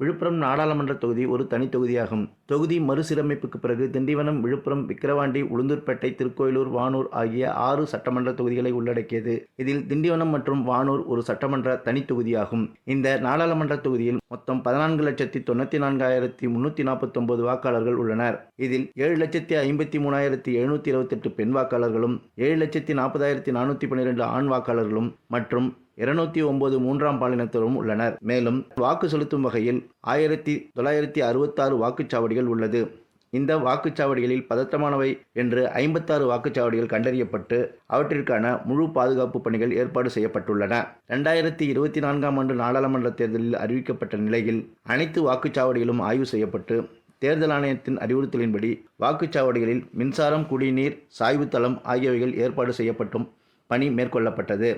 விழுப்புரம் நாடாளுமன்ற தொகுதி ஒரு தனித்தொகுதியாகும் தொகுதி மறுசீரமைப்புக்கு பிறகு திண்டிவனம் விழுப்புரம் விக்கிரவாண்டி உளுந்தூர்பேட்டை திருக்கோயிலூர் வானூர் ஆகிய ஆறு சட்டமன்ற தொகுதிகளை உள்ளடக்கியது. இதில் திண்டிவனம் மற்றும் வானூர் ஒரு சட்டமன்ற தனித்தொகுதியாகும் இந்த நாடாளுமன்ற தொகுதியில் மொத்தம் பதினான்கு லட்சத்தி தொண்ணூற்றி நான்காயிரத்தி முன்னூற்றி நாற்பத்தொன்பது வாக்காளர்கள் உள்ளனர். இதில் ஏழு லட்சத்தி ஐம்பத்தி மூணாயிரத்தி எழுநூற்றி இருபத்தெட்டு பெண் வாக்காளர்களும் ஏழு லட்சத்தி நாற்பதாயிரத்தி நானூற்றி பன்னிரெண்டு ஆண் வாக்காளர்களும் மற்றும் இருநூத்தி ஒன்பது மூன்றாம் பாலினத்திலும் உள்ளனர். மேலும் வாக்கு செலுத்தும் வகையில் ஆயிரத்தி தொள்ளாயிரத்தி அறுபத்தாறு வாக்குச்சாவடிகள் உள்ளது. இந்த வாக்குச்சாவடிகளில் பதற்றமானவை என்று ஐம்பத்தாறு வாக்குச்சாவடிகள் கண்டறியப்பட்டு அவற்றிற்கான முழு பாதுகாப்பு பணிகள் ஏற்பாடு செய்யப்பட்டுள்ளன. ரெண்டாயிரத்தி இருபத்தி நான்காம் ஆண்டு நாடாளுமன்ற தேர்தலில் அறிவிக்கப்பட்ட நிலையில் அனைத்து வாக்குச்சாவடிகளும் ஆய்வு செய்யப்பட்டு தேர்தல் ஆணையத்தின் அறிவுறுத்தலின்படி வாக்குச்சாவடிகளில் மின்சாரம் குடிநீர் சாய்வுத்தளம் ஆகியவைகள் ஏற்பாடு செய்யப்பட்டும் பணி மேற்கொள்ளப்பட்டது.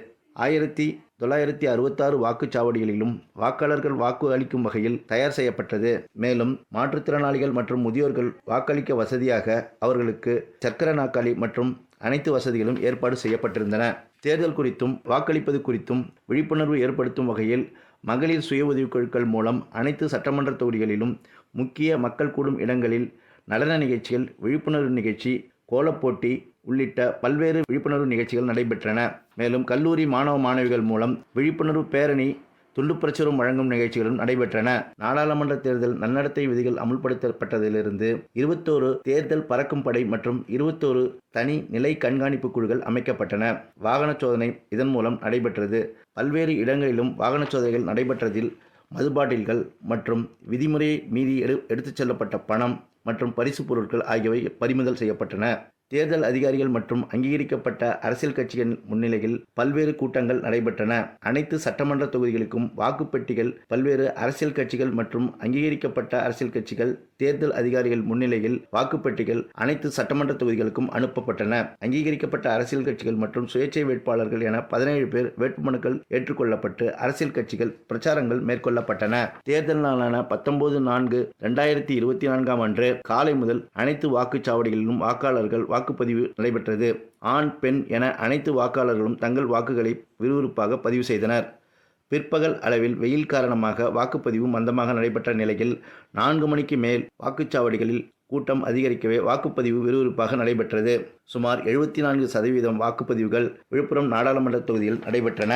ஆயிரத்தி தொள்ளாயிரத்தி அறுபத்தாறு வாக்குச்சாவடிகளிலும் வாக்காளர்கள் வாக்கு அளிக்கும் வகையில் தயார் செய்யப்பட்டது. மேலும் மாற்றுத்திறனாளிகள் மற்றும் முதியோர்கள் வாக்களிக்க வசதியாக அவர்களுக்கு சக்கர நாக்காளி மற்றும் அனைத்து வசதிகளும் ஏற்பாடு செய்யப்பட்டிருந்தன. தேர்தல் குறித்தும் வாக்களிப்பது குறித்தும் விழிப்புணர்வு ஏற்படுத்தும் வகையில் மகளிர் சுய உதவிக்குழுக்கள் மூலம் அனைத்து சட்டமன்ற தொகுதிகளிலும் முக்கிய மக்கள் கூடும் இடங்களில் நடன நிகழ்ச்சிகள் விழிப்புணர்வு நிகழ்ச்சி கோலப்போட்டி உள்ளிட்ட பல்வேறு விழிப்புணர்வு நிகழ்ச்சிகள் நடைபெற்றன. மேலும் கல்லூரி மாணவ மாணவிகள் மூலம் விழிப்புணர்வு பேரணி துண்டு பிரச்சுரம் வழங்கும் நிகழ்ச்சிகளும் நடைபெற்றன. நாடாளுமன்ற தேர்தல் நன்னடத்தை விதிகள் அமுல்படுத்தப்பட்டதிலிருந்து இருபத்தோரு தேர்தல் பறக்கும் படை மற்றும் இருபத்தோரு தனி நிலை கண்காணிப்பு குழுக்கள் அமைக்கப்பட்டன. வாகன சோதனை இதன் மூலம் நடைபெற்றது. பல்வேறு இடங்களிலும் வாகன சோதனைகள் நடைபெற்றதில் மதுபாட்டில்கள் மற்றும் விதிமுறையை மீறி எடு எடுத்துச் செல்லப்பட்ட பணம் மற்றும் பரிசுப் பொருட்கள் ஆகியவை பறிமுதல் செய்யப்பட்டன. தேர்தல் அதிகாரிகள் மற்றும் அங்கீகரிக்கப்பட்ட அரசியல் கட்சிகள் முன்னிலையில் பல்வேறு கூட்டங்கள் நடைபெற்றன. அனைத்து சட்டமன்ற தொகுதிகளுக்கும் வாக்குப்பெட்டிகள் பல்வேறு அரசியல் கட்சிகள் மற்றும் அங்கீகரிக்கப்பட்ட அரசியல் கட்சிகள் தேர்தல் அதிகாரிகள் முன்னிலையில் வாக்குப்பெட்டிகள் அனைத்து சட்டமன்ற தொகுதிகளுக்கும் அனுப்பப்பட்டன. அங்கீகரிக்கப்பட்ட அரசியல் கட்சிகள் மற்றும் சுயேட்சை வேட்பாளர்கள் என பதினேழு பேர் வேட்புமனுக்கள் ஏற்றுக்கொள்ளப்பட்டு அரசியல் கட்சிகள் பிரச்சாரங்கள் மேற்கொள்ளப்பட்டன. தேர்தல் நாளான பத்தொன்பது நான்கு ரெண்டாயிரத்தி இருபத்தி நான்காம் அன்று காலை முதல் அனைத்து வாக்குச்சாவடிகளிலும் வாக்காளர்கள் வாக்குப்பதிவு நடைபெற்றது. ஆண் பெண் என அனைத்து வாக்காளர்களும் தங்கள் வாக்குகளை விறுவிறுப்பாக பதிவு செய்தனர். பிற்பகல் அளவில் வெயில் காரணமாக வாக்குப்பதிவு மந்தமாக நடைபெற்ற நிலையில் நான்கு மணிக்கு மேல் வாக்குச்சாவடிகளில் கூட்டம் அதிகரிக்கவே வாக்குப்பதிவு விறுவிறுப்பாக நடைபெற்றது. சுமார் எழுபத்தி நான்கு சதவீதம் வாக்குப்பதிவுகள் விழுப்புரம் நாடாளுமன்ற தொகுதியில் நடைபெற்றன.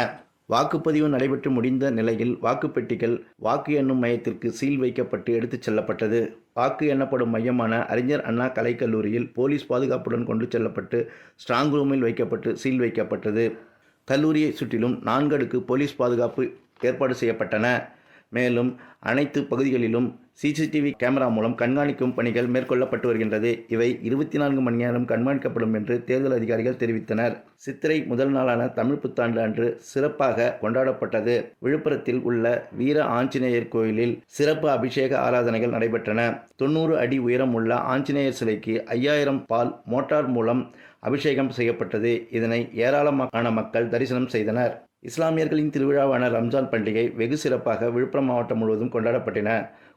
வாக்குப்பதிவு நடைபெற்று முடிந்த நிலையில் வாக்குப்பெட்டிகள் வாக்கு எண்ணும் மையத்திற்கு சீல் வைக்கப்பட்டு எடுத்துச் செல்லப்பட்டது. வாக்கு எண்ணப்படும் மையமான அறிஞர் அண்ணா கலைக்கல்லூரியில் போலீஸ் பாதுகாப்புடன் கொண்டு செல்லப்பட்டு ஸ்ட்ராங் ரூமில் வைக்கப்பட்டு சீல் வைக்கப்பட்டது. கல்லூரியை சுற்றிலும் நான்கு அடுக்கு போலீஸ் பாதுகாப்பு ஏற்பாடு செய்யப்பட்டன. மேலும் அனைத்து பகுதிகளிலும் சிசிடிவி கேமரா மூலம் கண்காணிக்கும் பணிகள் மேற்கொள்ளப்பட்டு வருகின்றது. இவை இருபத்தி நான்கு மணி நேரம் கண்காணிக்கப்படும் என்று தேர்தல் அதிகாரிகள் தெரிவித்தனர். சித்திரை முதல் நாளான தமிழ் புத்தாண்டு அன்று சிறப்பாக கொண்டாடப்பட்டது. விழுப்புரத்தில் உள்ள வீர ஆஞ்சநேயர் கோயிலில் சிறப்பு அபிஷேக ஆராதனைகள் நடைபெற்றன. தொண்ணூறு அடி உயரம் உள்ள ஆஞ்சநேயர் சிலைக்கு ஐயாயிரம் பால் மோட்டார் மூலம் அபிஷேகம் செய்யப்பட்டது. இதனை ஏராளமான மக்கள் தரிசனம் செய்தனர். இஸ்லாமியர்களின் திருவிழாவான ரம்ஜான் பண்டிகை வெகு சிறப்பாக விழுப்புரம் மாவட்டம் முழுவதும் கொண்டாடப்பட்டன.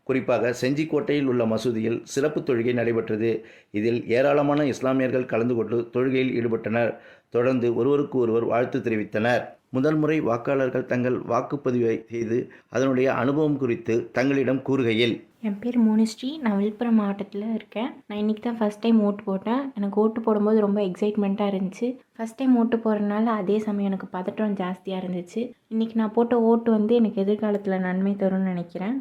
குறிப்பாக செஞ்சிக்கோட்டையில் உள்ள மசூதியில் சிறப்பு தொழுகை நடைபெற்றது. இதில் ஏராளமான இஸ்லாமியர்கள் கலந்து கொண்டு தொழுகையில் ஈடுபட்டனர். தொடர்ந்து ஒருவருக்கு ஒருவர் வாழ்த்து தெரிவித்தனர். முதல் முறை வாக்காளர்கள் தங்கள் வாக்குப்பதிவை செய்து அதனுடைய அனுபவம் குறித்து தங்களிடம் கூறுகையில் என் பேர் மோனிஸ்ரீ. நான் விழுப்புரம் மாவட்டத்தில் இருக்கேன். நான் இன்றைக்கி தான் ஃபஸ்ட் டைம் ஓட்டு போட்டேன். எனக்கு ஓட்டு போடும்போது ரொம்ப எக்ஸைட்மெண்ட்டாக இருந்துச்சு. ஃபஸ்ட் டைம் ஓட்டு போகிறதுனால அதே சமயம் எனக்கு பதட்டம் ஜாஸ்தியாக இருந்துச்சு. இன்றைக்கி நான் போட்ட ஓட்டு வந்து எனக்கு எதிர்காலத்தில் நன்மை தரும்னு நினைக்கிறேன்.